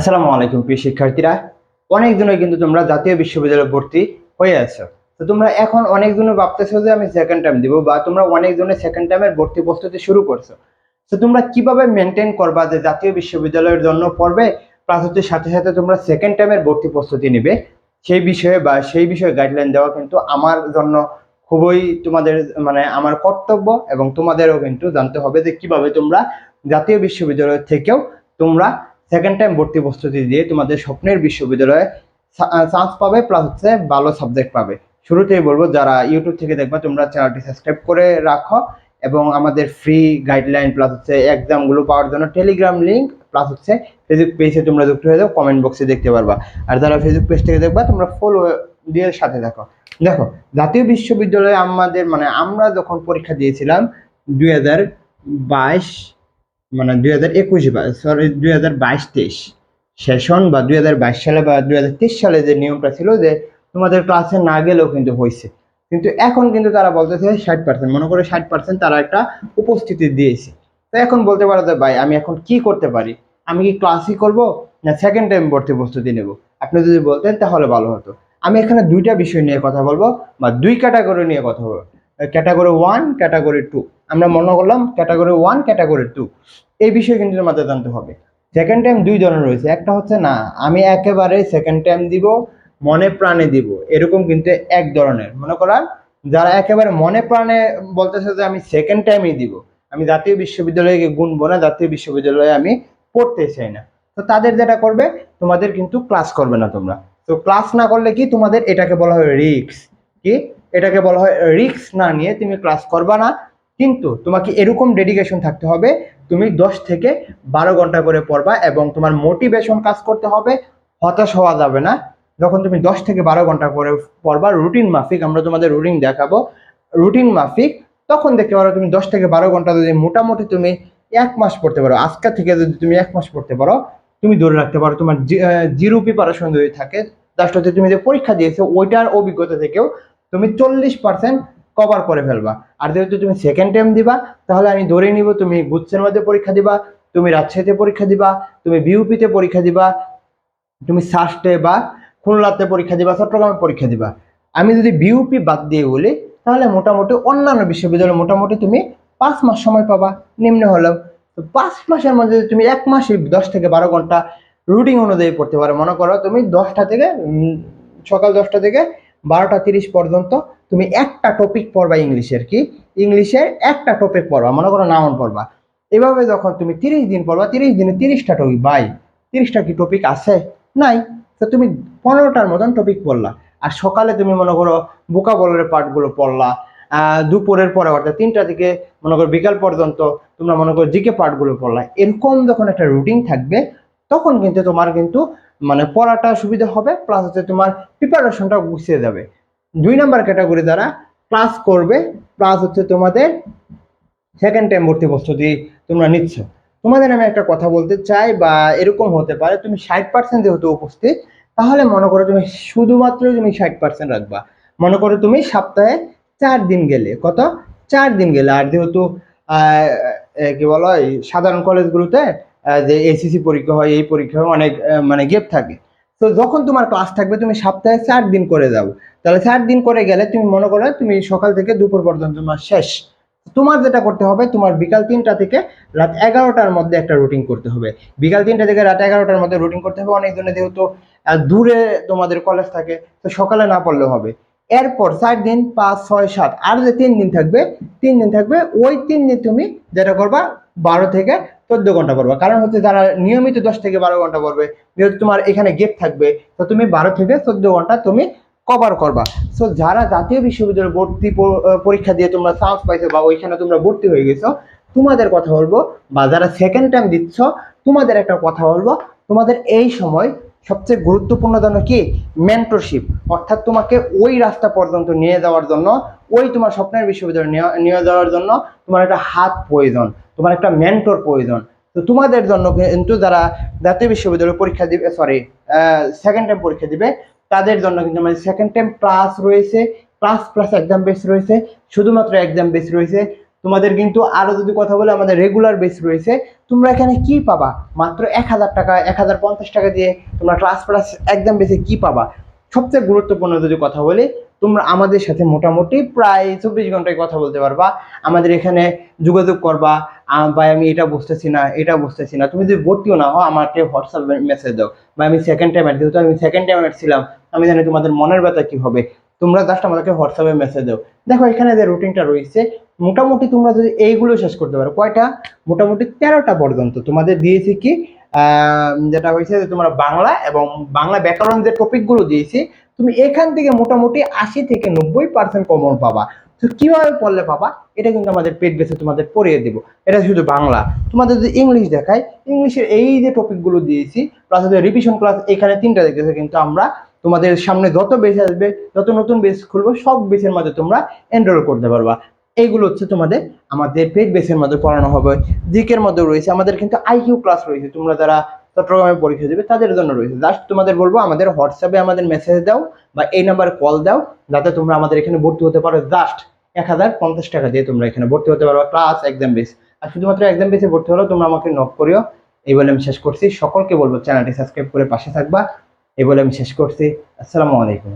আসসালামু আলাইকুম, প্রিয় শিক্ষার্থীরা। অনেক দিনই কিন্তু তোমরা জাতীয় বিশ্ববিদ্যালয়ে ভর্তি হয়ে আছো। তো তোমরা এখন অনেক দিনও ভাবতেছো যে আমি সেকেন্ড টাইম দিব বা তোমরা অনেক জনের সেকেন্ড টাইমের ভর্তি প্রস্তুতি শুরু করছ। তো তোমরা কীভাবে মেনটেন করবা যে জাতীয় বিশ্ববিদ্যালয়ের জন্য পড়বে হচ্ছে সাথে সাথে তোমরা সেকেন্ড টাইমের ভর্তি প্রস্তুতি নিবে? সেই বিষয়ে বা সেই বিষয়ে গাইডলাইন দেওয়া কিন্তু আমার জন্য খুবই তোমাদের মানে আমার কর্তব্য এবং তোমাদেরও কিন্তু জানতে হবে যে কীভাবে তোমরা জাতীয় বিশ্ববিদ্যালয় থেকেও তোমরা সেকেন্ড টাইম ভর্তি প্রস্তুতি দিয়ে তোমাদের স্বপ্নের বিশ্ববিদ্যালয়ে চান্স পাবে প্লাস হচ্ছে ভালো সাবজেক্ট পাবে। শুরুতেই বলব, যারা ইউটিউব থেকে দেখবে, তোমরা চ্যানেলটি সাবস্ক্রাইব করে রাখো এবং আমাদের ফ্রি গাইডলাইন প্লাস হচ্ছে এক্সামগুলো পাওয়ার জন্য টেলিগ্রাম লিঙ্ক প্লাস হচ্ছে ফেসবুক পেজে তোমরা যুক্ত হয়ে যাও কমেন্ট বক্সে দেখতে পারবা। আর যারা ফেসবুক পেজ থেকে দেখবা, তোমরা ফলো দিয়ে সাথে থাকো। দেখো, জাতীয় বিশ্ববিদ্যালয়ে আমাদের মানে আমরা যখন পরীক্ষা দিয়েছিলাম দুই হাজার বাইশ মানে দুই হাজার একুশ সরি দুই হাজার বাইশ তেইশ সেশন বা দুই হাজার বাইশ সালে বা দুই হাজার তেইশ সালে যে নিয়মটা ছিল যে তোমাদের ক্লাসে না গেলেও কিন্তু হয়েছে কিন্তু এখন কিন্তু তারা বলতেছে ষাট পার্সেন্ট মনে করে ষাট পার্সেন্ট তারা একটা উপস্থিতি দিয়েছে। তো এখন বলতে পারো যে, ভাই, আমি এখন কি করতে পারি? আমি কি ক্লাসই করব না সেকেন্ড টাইম ভর্তি প্রস্তুতি নেব? আপনি যদি বলতেন তাহলে ভালো হতো। আমি এখানে দুইটা বিষয় নিয়ে কথা বলব বা দুই ক্যাটাগরি নিয়ে কথা বলব। Category one, category two. আমরা মনে করলাম ক্যাটাগরি ওয়ান, ক্যাটাগরি টু। এই বিষয়ে কিন্তু আমাদের জানতে হবে। সেকেন্ড টাইম দুই ধরনের রয়েছে। একটা হচ্ছে, না, আমি একেবারে সেকেন্ড টাইম দিব, মনে প্রাণে দিব। এরকম কিন্তু এক ধরনের। মনে করান যারা একেবারে মনে প্রাণে বলতেছে যে, আমি সেকেন্ড টাইমই দিব। আমি জাতীয় বিশ্ববিদ্যালয়ে গুনবো না, জাতীয় বিশ্ববিদ্যালয়ে আমি পড়তে চাই না। তো তাদের যেটা করবে, তোমাদের কিন্তু ক্লাস করবে না তোমরা। তো ক্লাস না করলে কি তোমাদের এটাকে বলা হয় রিক্স কি? এটাকে বলা হয় রিক্স না নিয়ে তুমি ক্লাস করবা না। কিন্তু তোমাকে এরকম ডেডিকেশন থাকতে হবে, তুমি দশ থেকে বারো ঘণ্টা করে পড়বা এবং তোমার মোটিভেশন কাজ করতে হবে, হতাশ হওয়া যাবে না। যখন তুমি দশ থেকে বারো ঘণ্টা করে পড়বা রুটিন মাফিক, আমরা তোমাদের রুটিন দেখাবো। রুটিন মাফিক, তখন দেখতে পারো তুমি দশ থেকে বারো ঘণ্টা যদি মোটামুটি তুমি এক মাস পড়তে পারো, আজকে থেকে যদি তুমি এক মাস পড়তে পারো, তুমি ধরে রাখতে পারো তোমার জিরো প্রিপারেশন যদি থাকে জাস্ট হচ্ছে তুমি যে পরীক্ষা দিয়েছ, ওইটার অভিজ্ঞতা থেকেও তুমি চল্লিশ পার্সেন্ট কভার করে ফেলবা। আর যেহেতু তুমি সেকেন্ড টাইম দিবা, তাহলে আমি ধরে নিব তুমি গুচ্ছের মধ্যে পরীক্ষা দিবা, তুমি রাজশাহীতে পরীক্ষা দিবা, তুমি বিউপিতে পরীক্ষা দিবা, তুমি সাস্টে বা খুলনাতে পরীক্ষা দিবা, চট্টগ্রামে পরীক্ষা দিবা। আমি যদি বিউপি বাদ দিয়ে বলি, তাহলে মোটামুটি অন্যান্য বিশ্ববিদ্যালয়ে মোটামুটি তুমি পাঁচ মাস সময় পাবা, নিম্ন হলেও। তো পাঁচ মাসের মধ্যে তুমি এক মাসে দশ থেকে বারো ঘণ্টা রুটিন অনুযায়ী পড়তে পারো, মনে করো তুমি দশটা থেকে সকাল দশটা থেকে বারোটা তিরিশ পর্যন্ত তুমি একটা টপিক পড়বা ইংলিশের কি? ইংলিশের একটা টপিক পড়বা, মনে করো নাউন পড়বা। এভাবে যখন তুমি তিরিশ দিন পড়বা, তিরিশ দিনে তিরিশটা টপিক বাই, তিরিশটা কি টপিক আছে? নাই। তো তুমি পনেরোটার মতন টপিক পড়লা। আর সকালে তুমি মনে করো বোকা বলের পার্টগুলো পড়লা দুপুরের পরে অর্থাৎ তিনটা থেকে মনে করো বিকাল পর্যন্ত তোমরা মনে করো জিকে পার্টগুলো পড়লা। এরকম যখন একটা রুটিন থাকবে, তখন কিন্তু তোমার কিন্তু মানে পড়াটা সুবিধা হবে প্লাস হচ্ছে তোমার প্রিপারেশনটা গুছিয়ে যাবে। দুই নাম্বার ক্যাটাগরি যারা ক্লাস করবে প্লাস হচ্ছে তোমাদের সেকেন্ড টাইম ভর্তি প্রস্তুতি তোমরা নিচ্ছ। তোমাদের আমি একটা কথা বলতে চাই, বা এরকম হতে পারে তুমি ষাট পার্সেন্ট যেহেতু উপস্থিত, তাহলে মনে করো তুমি শুধুমাত্র তুমি ষাট পার্সেন্ট রাখবা। মনে করো তুমি সপ্তাহে চার দিন গেলে, কত? চার দিন গেলে। আর যেহেতু কি বলো সাধারণ কলেজগুলোতে যে এসিসি পরীক্ষা হয়, এই পরীক্ষা হয় অনেক মানে গেপ থাকে। তো যখন তোমার ক্লাস থাকবে, তুমি সপ্তাহে চার দিন করে যাও। তাহলে চার দিন করে গেলে তুমি মনে করো তুমি সকাল থেকে দুপুর পর্যন্ত তোমার শেষ। তোমার যেটা করতে হবে, তোমার বিকাল তিনটা থেকে রাত এগারোটার মধ্যে একটা রুটিন করতে হবে। বিকাল তিনটা থেকে রাত এগারোটার মধ্যে রুটিন করতে হবে। অনেকজনে যেহেতু দূরে তোমাদের কলেজ থাকে, তো সকালে না পড়লেও হবে। এরপর চার দিন, পাঁচ, ছয়, সাত, আর যে তিন দিন থাকবে, তিন দিন থাকবে, ওই তিন দিন তুমি যেটা করবা, বারো থেকে চোদ্দ ঘণ্টা পড়বা। কারণ হচ্ছে যারা নিয়মিত দশ থেকে বারো ঘণ্টা পড়বে, যেহেতু তোমার এখানে গেপ থাকবে, তো তুমি বারো থেকে চোদ্দ ঘণ্টা তুমি কভার করবা। সো যারা জাতীয় বিশ্ববিদ্যালয়ে ভর্তি পরীক্ষা দিয়ে তোমরা চান্স পাইছো বা ওইখানে তোমরা ভর্তি হয়ে গেছো, তোমাদের কথা বলব, বা যারা সেকেন্ড টাইম দিচ্ছ, তোমাদের একটা কথা বলব, তোমাদের এই সময় সবচেয়ে গুরুত্বপূর্ণ জন্য কি? মেন্টরশিপ অর্থাৎ তোমাকে ওই রাস্তা পর্যন্ত নিয়ে যাওয়ার জন্য ওই তোমার স্বপ্নের বিশ্ববিদ্যালয়ে নিয়ে- যাওয়ার জন্য তোমার একটা হাত প্রয়োজন, তোমার একটা মেন্টর প্রয়োজন। তো তোমাদের জন্য কিন্তু যারা জাতীয় বিশ্ববিদ্যালয়ে পরীক্ষা দিবে সরি সেকেন্ড টাইম পরীক্ষা দিবে, তাদের জন্য কিন্তু আমাদের সেকেন্ড টাইম ক্লাস রয়েছে ক্লাস প্লাস এক্সাম বেস রয়েছে, শুধুমাত্র এক্সাম বেস রয়েছে। তোমাদের কিন্তু আরও যদি কথা বলে আমাদের রেগুলার বেস রয়েছে, তোমরা এখানে কি পাবা? মাত্র এক হাজার টাকা, এক হাজার পঞ্চাশ টাকা দিয়ে তোমরা ক্লাস প্লাস একদম বেশি কি পাবা? সবচেয়ে গুরুত্বপূর্ণ যদি কথা বলি তোমরা আমাদের সাথে মোটামুটি প্রায় চব্বিশ ঘন্টায় কথা বলতে পারবা। আমাদের এখানে যোগাযোগ করবা। ভাই, আমি এটা বুঝতেছি না, এটা বুঝতেছি না। তুমি যদি ভর্তিও না হও আমাকে হোয়াটসঅ্যাপ মেসেজ দাও। বা আমি সেকেন্ড টাইম যেহেতু আমি সেকেন্ড টাইম ছিলাম। আমি জানি তোমাদের মনের ব্যথা কি হবে। তোমরা জাস্ট আমাদেরকে হোয়াটসঅ্যাপে মেসেজ দাও। দেখো, এখানে যে রুটিনটা রয়েছে, মোটামুটি তোমরা যদি এইগুলো শেষ করতে পারো, কয়টা? মোটামুটি তেরোটা পর্যন্ত। তোমাদের দিয়েছি কি? যেটা হয়েছে যে তোমরা বাংলা এবং বাংলা ব্যাকরণ যে টপিকগুলো দিয়েছি, তুমি এখান থেকে মোটামুটি আশি থেকে নব্বই পার্সেন্ট কমন পাবা। তো কীভাবে পড়লে পাবা? এটা কিন্তু আমাদের পেট বেসে তোমাদের পড়িয়ে দিব। এটা শুধু বাংলা। তোমাদের যদি ইংলিশ দেখায়, ইংলিশের এই যে টপিকগুলো দিয়েছি প্লাস রিভিশন ক্লাস এখানে তিনটা দেখতেছো কিন্তু আমরা। তোমাদের সামনে যত বেস আসবে, যত নতুন বেস খুলবো, সব বেসের মাঝে তোমরা এনরোল করতে পারবা। এইগুলো হচ্ছে তোমাদের আমাদের পেড বেসের মধ্যে পড়ানো হবে। জিকের মধ্যে রয়েছে, আমাদের কিন্তু আইকিউ ক্লাস রয়েছে। তোমরা যারা চট্টগ্রামে পরীক্ষা দেবে, তাদের জন্য রয়েছে। জাস্ট তোমাদের বলব, আমাদের হোয়াটসঅ্যাপে আমাদের মেসেজ দাও বা এই নাম্বারে কল দাও, যাতে তোমরা আমাদের এখানে ভর্তি হতে পারো। জাস্ট এক হাজার পঞ্চাশ টাকা দিয়ে তোমরা এখানে ভর্তি হতে পারো ক্লাস এক্সাম বেস আর শুধুমাত্র এক্সাম বেসে ভর্তি হলেও তোমরা আমাকে নক করিও। এই বলে আমি শেষ করছি। সকলকে বলব চ্যানেলটি সাবস্ক্রাইব করে পাশে থাকবা। এই বলে আমি শেষ করছি। আসসালামু আলাইকুম।